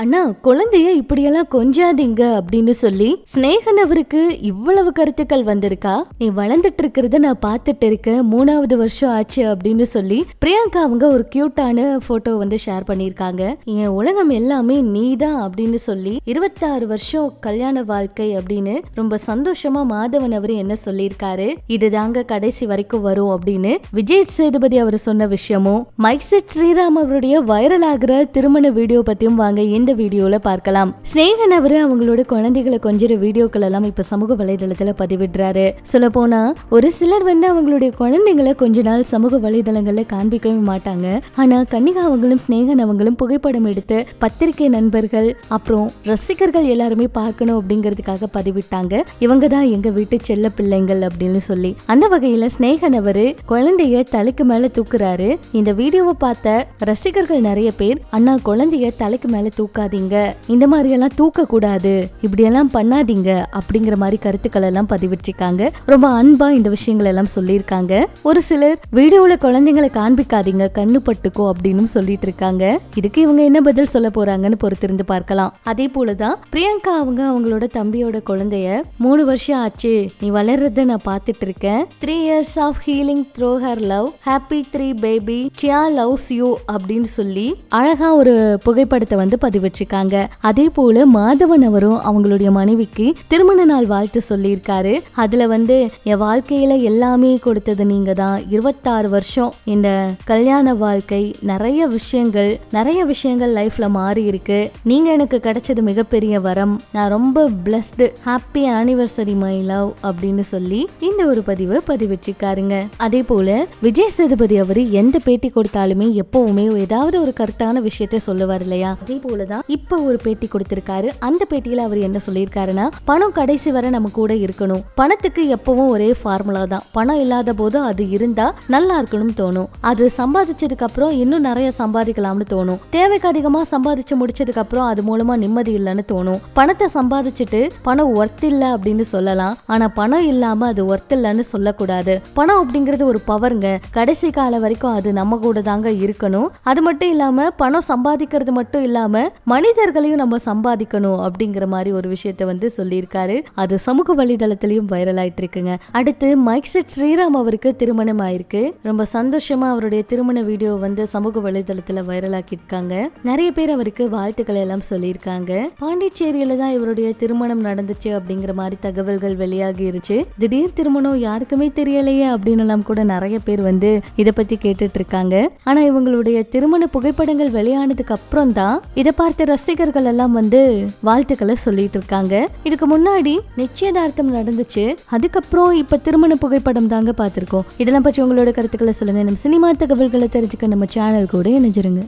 அண்ணா குழந்தைய இப்படியெல்லாம் கொஞ்சாதீங்க அப்படின்னு சொல்லி ஸ்னேகன் அவருக்கு இவ்வளவு கருத்துக்கள் வந்திருக்கா? நீ வளர்ந்துட்டு இருக்கிறத நான் பார்த்துட்டு இருக்கேன். மூணாவது வருஷம் ஆச்சு அப்படின்னு சொல்லி பிரியங்கா அவங்க ஒரு கியூட்டான போட்டோ வந்து ஷேர் பண்ணியிருக்காங்க. என் உலகம் எல்லாமே நீ தான் அப்படின்னு சொல்லி இருபத்தாறு வருஷம் கல்யாண வாழ்க்கை அப்படின்னு ரொம்ப சந்தோஷமா மாதவன் அவர் என்ன சொல்லியிருக்காரு. இதுதாங்க கடைசி வரைக்கும் வரும் அப்படின்னு விஜய் சேதுபதி அவர் சொன்ன விஷயமும் மைக் செட் ஸ்ரீராம் அவருடைய வைரல் ஆகிற திருமண வீடியோ பத்தியும் வாங்க இந்த வீடியோல பார்க்கலாம். ஸ்னேகன் அவரு அவங்களோட குழந்தைகளை கொஞ்சிற வீடியோக்கள் எல்லாம் இப்ப சமூக வலைதளத்துல பதிவிடுறாரு. சொல்ல போனா ஒரு சிலர் வந்து அவங்களுடைய குழந்தைங்களை கொஞ்ச நாள் சமூக வலைதளங்கள்ல காண்பிக்கவே மாட்டாங்க. ஆனா கன்னிகா அவங்களும் ஸ்னேகன் அவங்களும் புகைப்படம் எடுத்து பத்திரிகை நண்பர்கள் அப்புறம் ரசிகர்கள் எல்லாருமே பார்க்கணும் அப்படிங்கிறதுக்காக பதிவிட்டாங்க. இவங்க தான் எங்க வீட்டு செல்ல பிள்ளைங்கள் அப்படின்னு சொல்லி. அந்த வகையில ஸ்னேகன் அவரு குழந்தைய தலைக்கு மேல தூக்குறாரு. இந்த வீடியோவை பார்த்த ரசிகர்கள் நிறைய பேர் அண்ணா குழந்தைய தலைக்கு மேல தூக்க தூக்காதீங்க. இந்த மாதிரி எல்லாம் தூக்க கூடாது இப்படி எல்லாம் பண்ணாதீங்க. அப்படிங்கிற மாதிரி கருத்துக்கள் எல்லாம் பதிவிட்டிருக்காங்க. ரொம்ப அன்பா இந்த விஷயங்கள் எல்லாம் சொல்லியிருக்காங்க. ஒரு சிலர் வீடியோல குழந்தைங்களை காண்பிக்காதீங்க. கண்ணு பட்டுக்கோ அப்படின்னு சொல்லிட்டு இருக்காங்க இதுக்கு இவங்க என்ன பதில் சொல்ல போறாங்கன்னு பொறுத்திருந்து பார்க்கலாம். அதே போலதான் பிரியங்கா அவங்க அவங்களோட தம்பியோட குழந்தைய மூணு வருஷம் ஆச்சு. நீ வளர்றத நான் பார்த்துட்டு இருக்கேன் three years of healing through her love happy three baby Siya loves you அப்படின்னு சொல்லி அழகா ஒரு புகைப்படத்தை வந்து பதிவிட்டிருக்காங்க அதே போல மாதவன் அவரும் அவங்களுடைய மனைவிக்கு திருமண நாள் வாழ்த்து சொல்லியிருக்காரு. அதுல வந்து என் வாழ்க்கையில எல்லாமே கொடுத்தது நீங்க தான். இருபத்தாறு வருஷம் இந்த கல்யாண வாழ்க்கை நிறைய விஷயங்கள் நிறைய விஷயங்கள் லைஃப்ல மாறி இருக்கு. நீங்க எனக்கு கிடைச்சது மிகப்பெரிய வரம். நான் ரொம்ப blessed happy anniversary my love அப்படின்னு சொல்லி இந்த ஒரு பதிவை பதிவிச்சிருக்காருங்க. அதே போல விஜய் சேதுபதி அவரு எந்த பேட்டி கொடுத்தாலுமே எப்பவுமே ஏதாவது ஒரு கருத்தான விஷயத்த சொல்லுவார் இல்லையா? அதே போல போலதான் இப்ப ஒரு பேட்டி கொடுத்திருக்காரு. அந்த பேட்டியில அவர் என்ன சொல்லியிருக்காருன்னா பணம் கடைசி வரை நம்ம கூட இருக்கணும். பணத்துக்கு எப்பவும் ஒரே ஃபார்முலா தான். பணம் இல்லாத போது அது இருந்தா நல்லா இருக்கணும்னு தோணும். அது சம்பாதிச்சதுக்கு அப்புறம் இன்னும் நிறைய சம்பாதிக்கலாம்னு தோணும். தேவைக்கு அதிகமா சம்பாதிச்சு முடிச்சதுக்கு அப்புறம் அது மூலமா நிம்மதி இல்லைன்னு தோணும். பணத்தை சம்பாதிச்சுட்டு பணம் ஒர்த் இல்ல அப்படின்னு சொல்லலாம். ஆனா பணம் இல்லாம அது ஒர்த் இல்லைன்னு சொல்லக்கூடாது. பணம் அப்படிங்கிறது ஒரு பவருங்க கடைசி காலம் வரைக்கும் அது நம்ம கூட தாங்க இருக்கணும். அது மட்டும் இல்லாம பணம் சம்பாதிக்கிறது மட்டும் இல்லாம மனிதர்களையும் நம்ம சம்பாதிக்கணும் அப்படிங்கிற மாதிரி ஒரு விஷயத்த வந்து சொல்லியிருக்காரு. அது சமூக வலைதளத்திலையும் வைரல் ஆயிட்டு இருக்குங்க அடுத்து மைக் செட் ஸ்ரீராம் அவருக்கு திருமணம் ஆயிருக்கு. ரொம்ப சந்தோஷமா அவருடைய திருமண வீடியோ வந்து சமூக வலைதளத்துல வைரல் ஆக்கியிருக்காங்க. நிறைய பேர் அவருக்கு வாழ்த்துக்களை எல்லாம் சொல்லியிருக்காங்க. பாண்டிச்சேரியில தான் இவருடைய திருமணம் நடந்துச்சு அப்படிங்கிற மாதிரி தகவல்கள் வெளியாகி இருச்சு திடீர் திருமணம் யாருக்குமே தெரியலையே அப்படின்னு எல்லாம் கூட நிறைய பேர் வந்து இதை பத்தி கேட்டுட்டு இருக்காங்க. ஆனா இவங்களுடைய திருமண புகைப்படங்கள் வெளியானதுக்கு அப்புறம் தான் இதை பார்த்த ரசிகர்கள் எல்லாம் வந்து வாழ்த்துக்களை சொல்லிட்டு இருக்காங்க. இதுக்கு முன்னாடி நிச்சயதார்த்தம் நடந்துச்சு. அதுக்கப்புறம் இப்ப திருமண புகைப்படம் தாங்க பார்த்திருக்கோம். இதெல்லாம் பற்றி உங்களோட கருத்துக்களை சொல்லுங்க. நம்ம சினிமா தகவல்களை தெரிஞ்சுக்க நம்ம சேனல் கூட இணைஞ்சிருங்க.